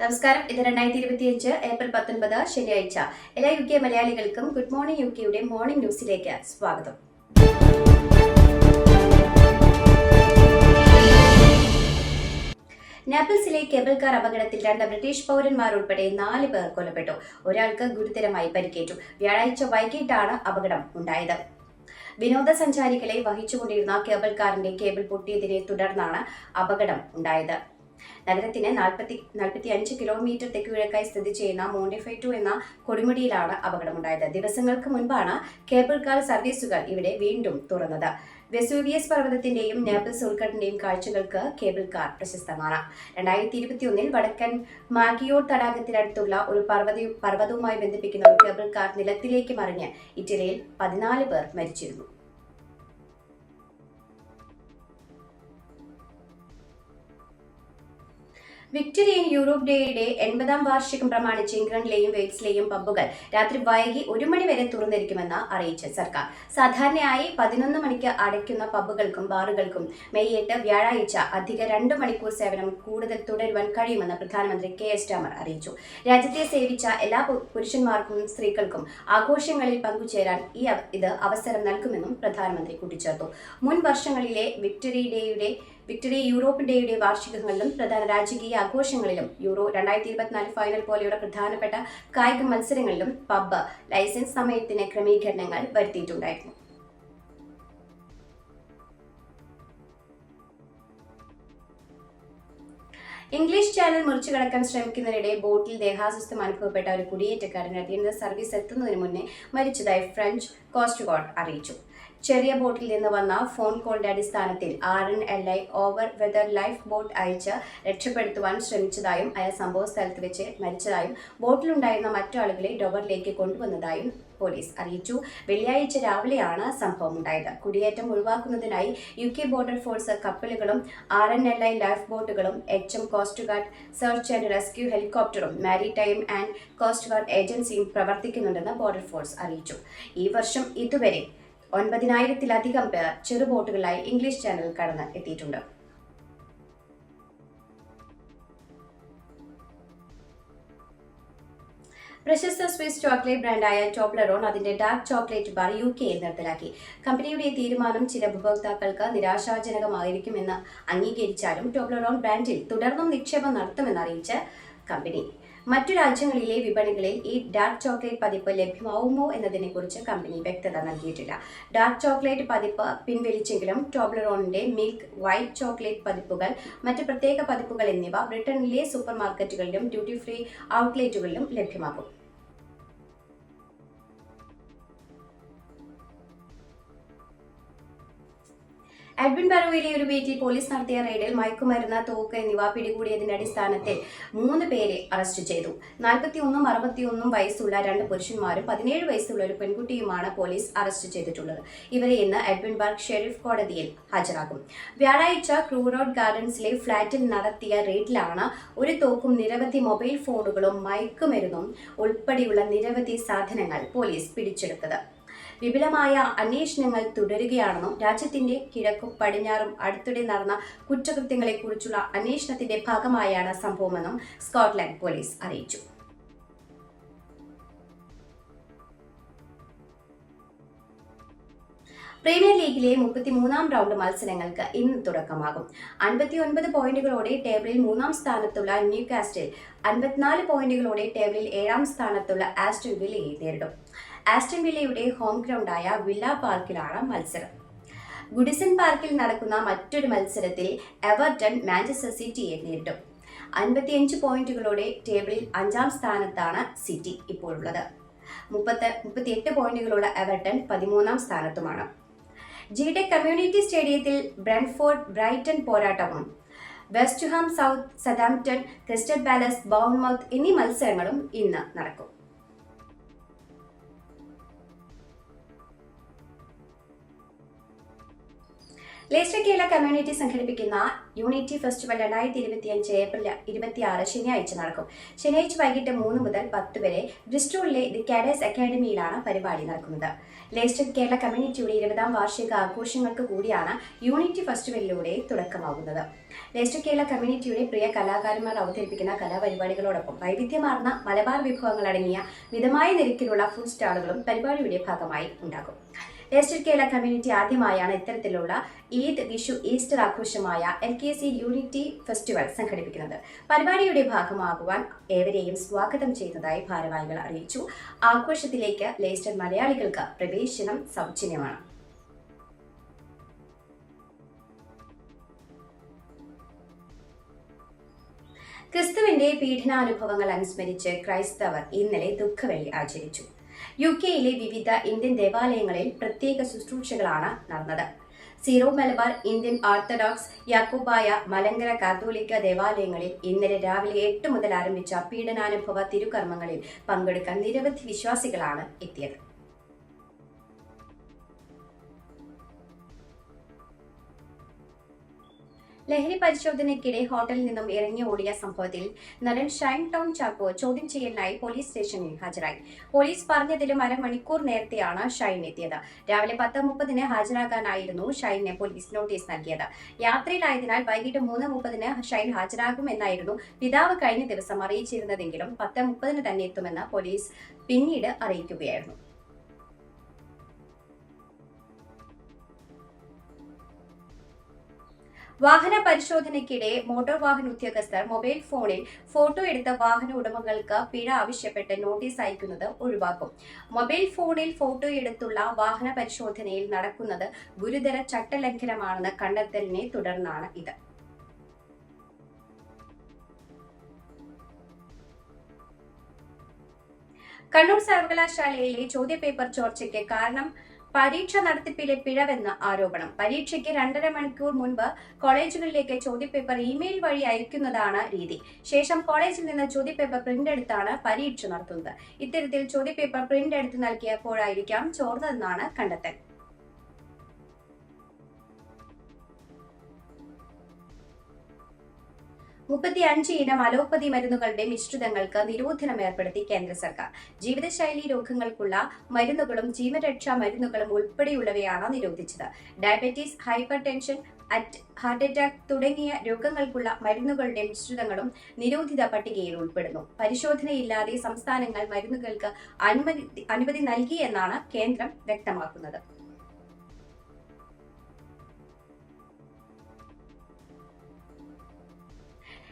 നമസ്കാരം. ഇത് രണ്ടായിരത്തി ഇരുപത്തിയഞ്ച് ഏപ്രിൽ പത്തൊൻപത് ശനിയാഴ്ച. എല്ലാ യു കെ മലയാളികൾക്കും ഗുഡ് മോർണിംഗ് യു കെയുടെ മോർണിംഗ് ന്യൂസിലേക്ക് സ്വാഗതം. നാപ്പിൾസിലെ കേബിൾ കാർ അപകടത്തിൽ രണ്ട് ബ്രിട്ടീഷ് പൗരന്മാർ ഉൾപ്പെടെ നാല് പേർ കൊല്ലപ്പെട്ടു. ഒരാൾക്ക് ഗുരുതരമായി പരിക്കേറ്റു. വ്യാഴാഴ്ച വൈകിട്ടാണ് അപകടം ഉണ്ടായത്. വിനോദസഞ്ചാരികളെ വഹിച്ചുകൊണ്ടിരുന്ന കേബിൾ കാറിന്റെ കേബിൾ പൊട്ടിയതിനെ തുടർന്നാണ് അപകടം ഉണ്ടായത്. നഗരത്തിന് നാൽപ്പത്തി നാൽപ്പത്തി അഞ്ച് കിലോമീറ്റർ തെക്ക് കിഴക്കായി സ്ഥിതി ചെയ്യുന്ന മോണ്ടിഫൈ ടു എന്ന കൊടുമുടിയിലാണ് അപകടമുണ്ടായത്. ദിവസങ്ങൾക്ക് മുൻപാണ് കേബിൾ കാർ സർവീസുകൾ ഇവിടെ വീണ്ടും തുറന്നത്. വെസൂവിയസ് പർവതത്തിന്റെയും നേപ്പിൾസ് ഉൾക്കടലിന്റെയും കാഴ്ചകൾക്ക് കേബിൾ കാർ പ്രശസ്തമാണ്. രണ്ടായിരത്തി ഇരുപത്തിയൊന്നിൽ വടക്കൻ മാഗിയോർ തടാകത്തിനടുത്തുള്ള ഒരു പർവത പർവതവുമായി ബന്ധിപ്പിക്കുന്ന ഒരു കേബിൾ കാർ നിലത്തിലേക്ക് മറിഞ്ഞ് ഇറ്റലിയിൽ പതിനാല് പേർ മരിച്ചിരുന്നു. വിക്ടോറിയൻ യൂറോപ്പ് ഡേയുടെ എൺപതാം വാർഷികം പ്രമാണിച്ച് ഇംഗ്ലണ്ടിലെയും വെയിൽസിലെയും പബ്ബുകൾ രാത്രി വൈകി ഒരു മണി വരെ തുറന്നിരിക്കുമെന്ന് അറിയിച്ച സർക്കാർ. സാധാരണയായി പതിനൊന്ന് മണിക്ക് അടയ്ക്കുന്ന പബ്ബുകൾക്കും ബാറുകൾക്കും മെയ് എട്ട് വ്യാഴാഴ്ച അധിക രണ്ട് മണിക്കൂർ സേവനം കൂടുതൽ തുടരുവാൻ കഴിയുമെന്ന് പ്രധാനമന്ത്രി കെ എസ് ടാമർ അറിയിച്ചു. രാജ്യത്തെ സേവിച്ച എല്ലാ പുരുഷന്മാർക്കും സ്ത്രീകൾക്കും ആഘോഷങ്ങളിൽ പങ്കുചേരാൻ ഈ ഇത് അവസരം നൽകുമെന്നും പ്രധാനമന്ത്രി കൂട്ടിച്ചേർത്തു. മുൻ വർഷങ്ങളിലെ വിക്ടറി ഡേയുടെ വിക്ടറി യൂറോപ്പ് ഡേയുടെ വാർഷികങ്ങളിലും പ്രധാന രാജകീയ ആഘോഷങ്ങളിലും യൂറോ രണ്ടായിരത്തി ഇരുപത്തിനാല് ഫൈനൽ പോലെയുള്ള പ്രധാനപ്പെട്ട കായിക മത്സരങ്ങളിലും പബ് ലൈസൻസ് സമയത്തിന് ക്രമീകരണങ്ങൾ വരുത്തിയിട്ടുണ്ടായിരുന്നു. ഇംഗ്ലീഷ് ചാനൽ മുറിച്ചു കടക്കാൻ ശ്രമിക്കുന്നതിനിടെ ബോട്ടിൽ ദേഹാസ്വസ്ഥം അനുഭവപ്പെട്ട ഒരു കുടിയേറ്റക്കാരൻ അടിയന്തര സർവീസ് എത്തുന്നതിന് മുന്നേ മരിച്ചതായി ഫ്രഞ്ച് കോസ്റ്റ് ഗാർഡ് അറിയിച്ചു. ചെറിയ ബോട്ടിൽ നിന്ന് വന്ന ഫോൺ കോളിന്റെ അടിസ്ഥാനത്തിൽ R N L I all weather lifeboat അയച്ച് രക്ഷപ്പെടുത്തുവാൻ ശ്രമിച്ചതായും അയാൾ സംഭവ സ്ഥലത്ത് വെച്ച് മരിച്ചതായും ബോട്ടിലുണ്ടായിരുന്ന മറ്റു ആളുകളെ ഡൊവറിലേക്ക് കൊണ്ടുവന്നതായും പോലീസ് അറിയിച്ചു. വെള്ളിയാഴ്ച രാവിലെയാണ് സംഭവം ഉണ്ടായത് കുടിയേറ്റം ഒഴിവാക്കുന്നതിനായി യു കെ ബോർഡർ ഫോഴ്സ് കപ്പലുകളും R N L I life ബോട്ടുകളും H M coast guard search and rescue ഹെലികോപ്റ്ററും maritime and coast guard ഏജൻസിയും പ്രവർത്തിക്കുന്നുണ്ടെന്ന് ബോർഡർ ഫോഴ്സ് അറിയിച്ചു. ഈ വർഷം ഇതുവരെ ഒൻപതിനായിരത്തിലധികം പേർ ചെറുബോട്ടുകളായി ഇംഗ്ലീഷ് ചാനൽ കടന്ന് എത്തിയിട്ടുണ്ട് പ്രശസ്ത സ്വിസ് ചോക്ലേറ്റ് ബ്രാൻഡായ ടോപ്ലറോൺ അതിന്റെ ഡാർക്ക് ചോക്ലേറ്റ് ബാർ യു കെയിൽ നിർത്തലാക്കി. കമ്പനിയുടെ തീരുമാനം ചില ഉപഭോക്താക്കൾക്ക് നിരാശാജനകമായിരിക്കുമെന്ന് അംഗീകരിച്ചാലും ടോപ്ലറോൺ ബ്രാൻഡിൽ തുടർന്നും നിക്ഷേപം നടത്തുമെന്ന് അറിയിച്ച് കമ്പനി മറ്റു രാജ്യങ്ങളിലെ വിപണികളിൽ ഈ ഡാർക്ക് ചോക്ലേറ്റ് പതിപ്പ് ലഭ്യമാവുമോ എന്നതിനെക്കുറിച്ച് കമ്പനി വ്യക്തത നൽകിയിട്ടില്ല. ഡാർക്ക് ചോക്ലേറ്റ് പതിപ്പ് പിൻവലിച്ചെങ്കിലും ടോബ്ലറോണിന്റെ മിൽക്ക് വൈറ്റ് ചോക്ലേറ്റ് പതിപ്പുകൾ മറ്റ് പ്രത്യേക പതിപ്പുകൾ എന്നിവ ബ്രിട്ടനിലെ സൂപ്പർ മാർക്കറ്റുകളിലും ഡ്യൂട്ടി ഫ്രീ ഔട്ട്ലെറ്റുകളിലും ലഭ്യമാകും. അഡ്മിൻ ബറോയിലെ ഒരു വീട്ടിൽ പോലീസ് നടത്തിയ റെയ്ഡിൽ മയക്കുമരുന്ന് തോക്ക് എന്നിവ പിടികൂടിയതിന്റെ അടിസ്ഥാനത്തിൽ മൂന്ന് പേരെ അറസ്റ്റ് ചെയ്തു. നാൽപ്പത്തി ഒന്നും അറുപത്തിയൊന്നും വയസ്സുള്ള രണ്ട് പുരുഷന്മാരും പതിനേഴ് വയസ്സുള്ള ഒരു പെൺകുട്ടിയുമാണ് പോലീസ് അറസ്റ്റ് ചെയ്തിട്ടുള്ളത്. ഇവരെ ഇന്ന് എഡ്വിൻബർഗ് ഷെരീഫ് കോടതിയിൽ ഹാജരാക്കും. വ്യാഴാഴ്ച ക്രൂ റോഡ് ഗാർഡൻസിലെ ഫ്ളാറ്റിൽ നടത്തിയ റെയ്ഡിലാണ് ഒരു തോക്കും നിരവധി മൊബൈൽ ഫോണുകളും മയക്കുമരുന്നും ഉൾപ്പെടെയുള്ള നിരവധി സാധനങ്ങൾ പോലീസ് പിടിച്ചെടുത്തത്. വിപുലമായ അന്വേഷണങ്ങൾ തുടരുകയാണെന്നും രാജ്യത്തിന്റെ കിഴക്കും പടിഞ്ഞാറും അടുത്തിടെ നടന്ന കുറ്റകൃത്യങ്ങളെക്കുറിച്ചുള്ള അന്വേഷണത്തിന്റെ ഭാഗമായാണ് സംഭവമെന്നും സ്കോട്ട്ലൻഡ് പോലീസ് അറിയിച്ചു. പ്രീമിയർ ലീഗിലെ മുപ്പത്തിമൂന്നാം റൗണ്ട് മത്സരങ്ങൾക്ക് ഇന്ന് തുടക്കമാകും. അൻപത്തിയൊൻപത് പോയിന്റുകളോടെ ടേബിളിൽ മൂന്നാം സ്ഥാനത്തുള്ള ന്യൂ കാസ്റ്റിൽ അൻപത്തിനാല് പോയിന്റുകളോടെ ടേബിളിൽ ഏഴാം സ്ഥാനത്തുള്ള ആസ്റ്റൺ വില്ലയെ നേരിടും. ആസ്റ്റൺ വില്ലയുടെ ഹോം ഗ്രൗണ്ടായ വില്ല പാർക്കിലാണ് മത്സരം. ഗുഡിസൺ പാർക്കിൽ നടക്കുന്ന മറ്റൊരു മത്സരത്തിൽ എവർട്ടൺ മാഞ്ചസ്റ്റർ സിറ്റിയെ നേരിട്ടു അൻപത്തിയഞ്ച് പോയിന്റുകളോടെ ടേബിളിൽ അഞ്ചാം സ്ഥാനത്താണ് സിറ്റി ഇപ്പോഴുള്ളത്. മുപ്പത്ത് മുപ്പത്തിയെട്ട് പോയിന്റുകളുള്ള എവർട്ടൺ പതിമൂന്നാം സ്ഥാനത്തുമാണ്. ജി ജിടെക് കമ്മ്യൂണിറ്റി സ്റ്റേഡിയത്തിൽ Brentford Brighton പോരാട്ടവും West Ham Southampton Crystal Palace Bournemouth എന്നീ മത്സരങ്ങളും ഇന്ന് നടക്കും. ലേസ്റ്റർ കേരള കമ്മ്യൂണിറ്റി സംഘടിപ്പിക്കുന്ന യൂണിറ്റി ഫെസ്റ്റിവൽ രണ്ടായിരത്തി ഇരുപത്തി അഞ്ച് ഏപ്രിൽ ഇരുപത്തിയാറ് ശനിയാഴ്ച നടക്കും. ശനിയാഴ്ച വൈകിട്ട് മൂന്ന് മുതൽ പത്ത് വരെ ബ്രിസ്റ്റോളിലെ ദി കാഡേഴ്സ് അക്കാഡമിയിലാണ് പരിപാടി നടക്കുന്നത്. ലേസ്റ്റർ കേരള കമ്മ്യൂണിറ്റിയുടെ ഇരുപതാം വാർഷിക ആഘോഷങ്ങൾക്ക് കൂടിയാണ് യൂണിറ്റി ഫെസ്റ്റിവലിലൂടെ തുടക്കമാകുന്നത്. ലേസ്റ്റർ കേരള കമ്മ്യൂണിറ്റിയുടെ പ്രിയ കലാകാരന്മാർ അവതരിപ്പിക്കുന്ന കലാപരിപാടികളോടൊപ്പം വൈവിധ്യമാർന്ന മലബാർ വിഭവങ്ങൾ അടങ്ങിയ മിതമായ നിരക്കിലുള്ള ഫുഡ് സ്റ്റാളുകളും പരിപാടിയുടെ ഭാഗമായി ഉണ്ടാകും. ലേസ്റ്റർ കേരള കമ്മ്യൂണിറ്റി ആദ്യമായാണ് ഇത്തരത്തിലുള്ള ഈദ് വിഷു ഈസ്റ്റർ ആഘോഷമായ L K C unity festival സംഘടിപ്പിക്കുന്നത്. പരിപാടിയുടെ ഭാഗമാകുവാൻ ഏവരെയും സ്വാഗതം ചെയ്യുന്നതായി ഭാരവാഹികൾ അറിയിച്ചു. ആഘോഷത്തിലേക്ക് ലേസ്റ്റർ മലയാളികൾക്ക് പ്രവേശനം സൗജന്യമാണ്. ക്രിസ്തുവിന്റെ പീഡനാനുഭവങ്ങൾ അനുസ്മരിച്ച് ക്രൈസ്തവർ ഇന്നലെ ദുഃഖവെള്ളി ആചരിച്ചു. യു കെയിലെ വിവിധ ഇന്ത്യൻ ദേവാലയങ്ങളിൽ പ്രത്യേക ശുശ്രൂഷകളാണ് നടന്നത്. Syro Malabar Indian Orthodox Yakobaya Malankara കാത്തോലിക്ക ദേവാലയങ്ങളിൽ ഇന്നലെ രാവിലെ എട്ട് മുതൽ ആരംഭിച്ച പീഡനാനുഭവ തിരുകർമ്മങ്ങളിൽ പങ്കെടുക്കാൻ നിരവധി വിശ്വാസികളാണ് എത്തിയത്. ലഹരി പരിശോധനയ്ക്കിടെ ഹോട്ടലിൽ നിന്നും ഇറങ്ങി ഓടിയ സംഭവത്തിൽ നടൻ ഷൈൻ ടൗൺ ചാക്കോ ചോദ്യം ചെയ്യലിനായി പോലീസ് സ്റ്റേഷനിൽ ഹാജരായി. പോലീസ് പറഞ്ഞതിലും അരമണിക്കൂർ നേരത്തെയാണ് ഷൈൻ എത്തിയത്. രാവിലെ പത്ത് മുപ്പതിന് ഹാജരാകാനായിരുന്നു ഷൈനെ പോലീസ് നോട്ടീസ് നൽകിയത്. യാത്രയിലായതിനാൽ വൈകിട്ട് മൂന്ന് മുപ്പതിന് ഷൈൻ ഹാജരാകുമെന്നായിരുന്നു പിതാവ് കഴിഞ്ഞ ദിവസം അറിയിച്ചിരുന്നതെങ്കിലും പത്ത് മുപ്പതിന് തന്നെ എത്തുമെന്ന് പോലീസ് പിന്നീട് അറിയിക്കുകയായിരുന്നു. വാഹന പരിശോധനയ്ക്കിടെ മോട്ടോർ വാഹന ഉദ്യോഗസ്ഥർ മൊബൈൽ ഫോണിൽ ഫോട്ടോ എടുത്ത വാഹന ഉടമകൾക്ക് പിഴ ആവശ്യപ്പെട്ട് നോട്ടീസ് അയക്കുന്നത് ഒഴിവാക്കും. മൊബൈൽ ഫോണിൽ ഫോട്ടോ എടുത്തുള്ള വാഹന പരിശോധനയിൽ നടക്കുന്നത് ഗുരുതര ചട്ടലംഘനമാണെന്ന് കണ്ടെത്തലിനെ തുടർന്നാണ് ഇത്. കണ്ണൂർ സർവകലാശാലയിലെ ചോദ്യപേപ്പർ ചോർച്ചയ്ക്ക് കാരണം പരീക്ഷ നടത്തിപ്പിലെ പിഴവെന്ന ആരോപണം. പരീക്ഷയ്ക്ക് രണ്ടര മണിക്കൂർ മുൻപ് കോളേജുകളിലേക്ക് ചോദ്യപേപ്പർ ഇമെയിൽ വഴി അയക്കുന്നതാണ് രീതി. ശേഷം കോളേജിൽ നിന്ന് ചോദ്യപേപ്പർ പ്രിന്റ് എടുത്താണ് പരീക്ഷ നടത്തുന്നത്. ഇത്തരത്തിൽ ചോദ്യപേപ്പർ പ്രിന്റ് എടുത്ത് നൽകിയപ്പോഴായിരിക്കാം ചോർന്നതെന്നാണ് കണ്ടെത്തൽ. മുപ്പത്തി അഞ്ച് ഇനം അലോപ്പതി മരുന്നുകളുടെ മിശ്രിതങ്ങൾക്ക് നിരോധനം ഏർപ്പെടുത്തി കേന്ദ്ര സർക്കാർ. ജീവിതശൈലി രോഗങ്ങൾക്കുള്ള മരുന്നുകളും ജീവരക്ഷാ മരുന്നുകളും ഉൾപ്പെടെയുള്ളവയാണ് നിരോധിച്ചത്. Diabetes hypertension at heart attack തുടങ്ങിയ രോഗങ്ങൾക്കുള്ള മരുന്നുകളുടെ മിശ്രിതങ്ങളും നിരോധിത പട്ടികയിൽ ഉൾപ്പെടുന്നു. പരിശോധനയില്ലാതെ സംസ്ഥാനങ്ങൾ മരുന്നുകൾക്ക് അനുമതി അനുമതി നൽകിയെന്നാണ് കേന്ദ്രം വ്യക്തമാക്കുന്നത്.